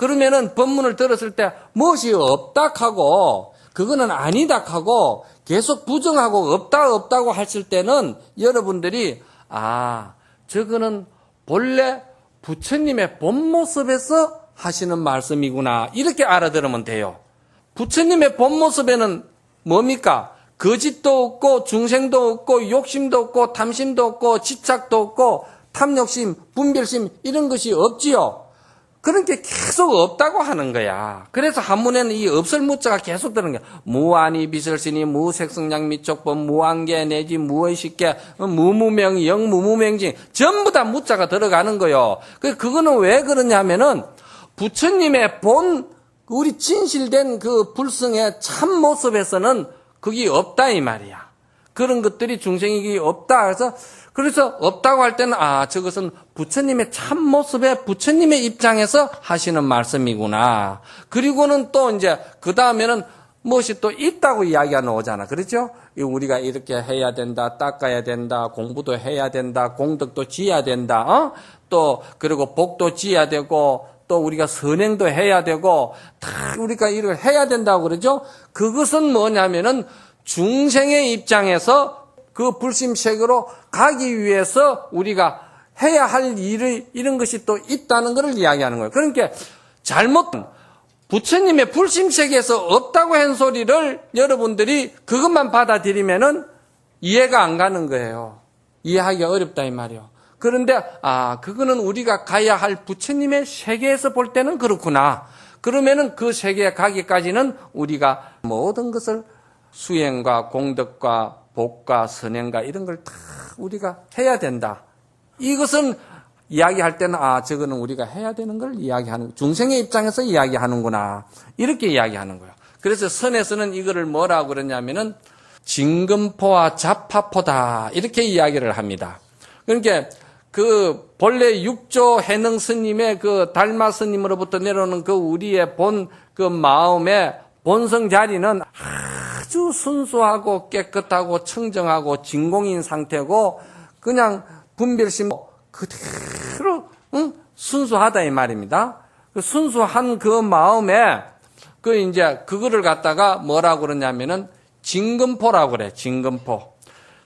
그러면은 법문을 들었을 때 무엇이 없다 하고 그거는 아니다 하고 계속 부정하고 없다 없다고 했을 때는 여러분들이 아 저거는 본래 부처님의 본 모습에서 하시는 말씀이구나 이렇게 알아들으면 돼요. 부처님의 본 모습에는 뭡니까? 거짓도 없고 중생도 없고 욕심도 없고 탐심도 없고 집착도 없고 탐욕심, 분별심 이런 것이 없지요. 그런 게 계속 없다고 하는 거야. 그래서 한문에는 이 없을 무자가 계속 드는 거야. 무한이 비설신이 무색성량 미촉법 무한계 내지 무의식계 무무명 영무무명징 전부 다 무자가 들어가는 거요. 그 그거는 왜 그러냐면은 부처님의 본 우리 진실된 그 불성의 참 모습에서는 그게 없다 이 말이야. 그런 것들이 중생이 없다. 그래서 그래서 없다고 할 때는 아 저것은 부처님의 참 모습에 부처님의 입장에서 하시는 말씀이구나. 그리고는 또 이제 그 다음에는 무엇이 또 있다고 이야기가 나오잖아. 그렇죠? 우리가 이렇게 해야 된다, 닦아야 된다, 공부도 해야 된다, 공덕도 지어야 된다, 어? 또, 그리고 복도 지어야 되고, 또 우리가 선행도 해야 되고, 다 우리가 이걸 해야 된다고 그러죠? 그것은 뭐냐면은 중생의 입장에서 그 불심sek으로 가기 위해서 우리가 해야 할 일을, 이런 것이 또 있다는 것을 이야기하는 거예요. 그러니까 잘못, 부처님의 불심세계에서 없다고 한 소리를 여러분들이 그것만 받아들이면은 이해가 안 가는 거예요. 이해하기 어렵다 이 말이요. 그런데 아 그거는 우리가 가야 할 부처님의 세계에서 볼 때는 그렇구나. 그러면은 그 세계에 가기까지는 우리가 모든 것을 수행과 공덕과 복과 선행과 이런 걸 다 우리가 해야 된다. 이것은 이야기할 때는 아 저거는 우리가 해야 되는 걸 이야기하는 중생의 입장에서 이야기하는구나 이렇게 이야기하는 거예요. 그래서 선에서는 이거를 뭐라고 그러냐면은 진금포와 자파포다 이렇게 이야기를 합니다. 그러니까 그 본래 육조 해능 스님의 그 달마 스님으로부터 내려오는 그 우리의 본 그 마음의 본성 자리는 아주 순수하고 깨끗하고 청정하고 진공인 상태고 그냥 분별심 그대로 응? 순수하다 이 말입니다. 그 순수한 그 마음에 그 이제 그거를 갖다가 뭐라고 그러냐면은 진금포라고 그래. 진금포.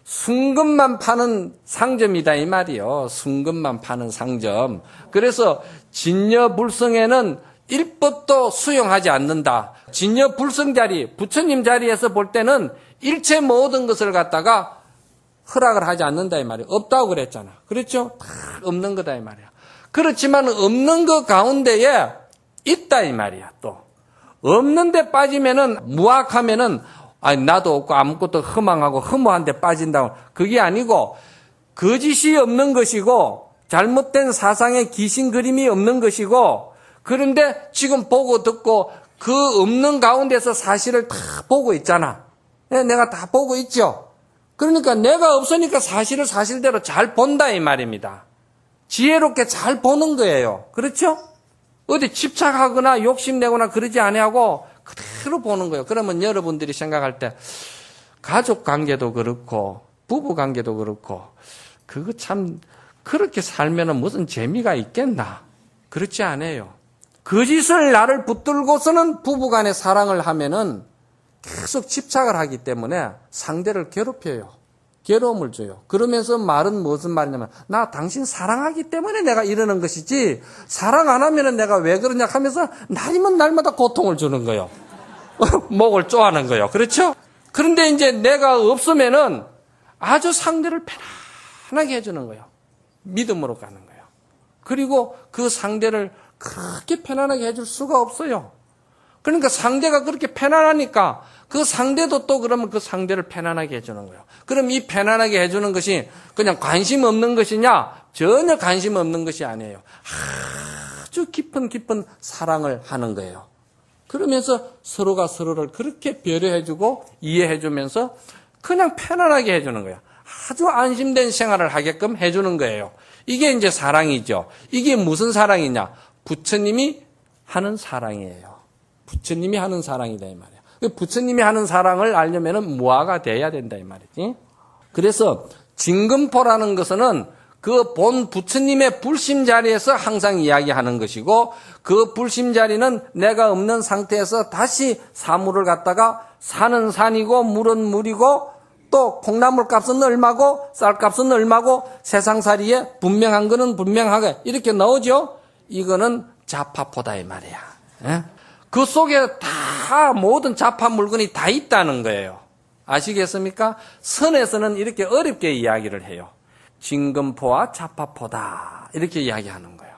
순금만 파는 상점이다 이 말이요. 순금만 파는 상점. 그래서 진여불성에는 일법도 수용하지 않는다. 진여 불성 자리, 부처님 자리에서 볼 때는 일체 모든 것을 갖다가 허락을 하지 않는다 이 말이에요. 없다고 그랬잖아. 그렇죠? 다 없는 거다 이 말이야. 그렇지만 없는 것 가운데에 있다 이 말이야. 또 없는데 빠지면은 무악하면은 아니 나도 없고 아무것도 허망하고 허무한데 빠진다고 그게 아니고 거짓이 없는 것이고 잘못된 사상의 귀신 그림이 없는 것이고 그런데 지금 보고 듣고 그 없는 가운데서 사실을 다 보고 있잖아. 예, 내가 다 보고 있죠. 그러니까 내가 없으니까 사실을 사실대로 잘 본다 이 말입니다. 지혜롭게 잘 보는 거예요. 그렇죠? 어디 집착하거나 욕심내거나 그러지 아니하고 그대로 보는 거예요. 그러면 여러분들이 생각할 때 가족 관계도 그렇고 부부 관계도 그렇고 그거 참 그렇게 살면은 무슨 재미가 있겠나? 그렇지 않아요. 거짓을 나를 붙들고서는 부부간의 사랑을 하면은 계속 집착을 하기 때문에 상대를 괴롭혀요. 괴로움을 줘요. 그러면서 말은 무슨 말이냐면, 나 당신 사랑하기 때문에 내가 이러는 것이지, 사랑 안 하면은 내가 왜 그러냐 하면서 날이면 날마다 고통을 주는 거예요. 목을 쪼아는 거예요. 그렇죠? 그런데 이제 내가 없으면은 아주 상대를 편안하게 해주는 거예요. 믿음으로 가는 거예요. 그리고 그 상대를 그렇게 편안하게 해줄 수가 없어요. 그러니까 상대가 그렇게 편안하니까 그 상대도 또 그러면 그 상대를 편안하게 해주는 거예요. 그럼 이 편안하게 해주는 것이 그냥 관심 없는 것이냐? 전혀 관심 없는 것이 아니에요. 아주 깊은 깊은 사랑을 하는 거예요. 그러면서 서로가 서로를 그렇게 배려해주고 이해해주면서 그냥 편안하게 해주는 거예요. 아주 안심된 생활을 하게끔 해주는 거예요. 이게 이제 사랑이죠. 이게 무슨 사랑이냐? 부처님이 하는 사랑이에요. 부처님이 하는 사랑이다 이 말이야. 부처님이 하는 사랑을 알려면은 무아가 돼야 된다 이 말이지. 그래서 진금포라는 것은 그 본 부처님의 불심 자리에서 항상 이야기하는 것이고 그 불심 자리는 내가 없는 상태에서 다시 사물을 갖다가 산은 산이고 물은 물이고 또 콩나물 값은 얼마고 쌀 값은 얼마고 세상살이에 분명한 거는 분명하게 이렇게 나오죠. 이거는 자파포다 이 말이야. 예? 그 속에 다 모든 자파 물건이 다 있다는 거예요. 아시겠습니까? 선에서는 이렇게 어렵게 이야기를 해요. 진금포와 자파포다 이렇게 이야기하는 거예요.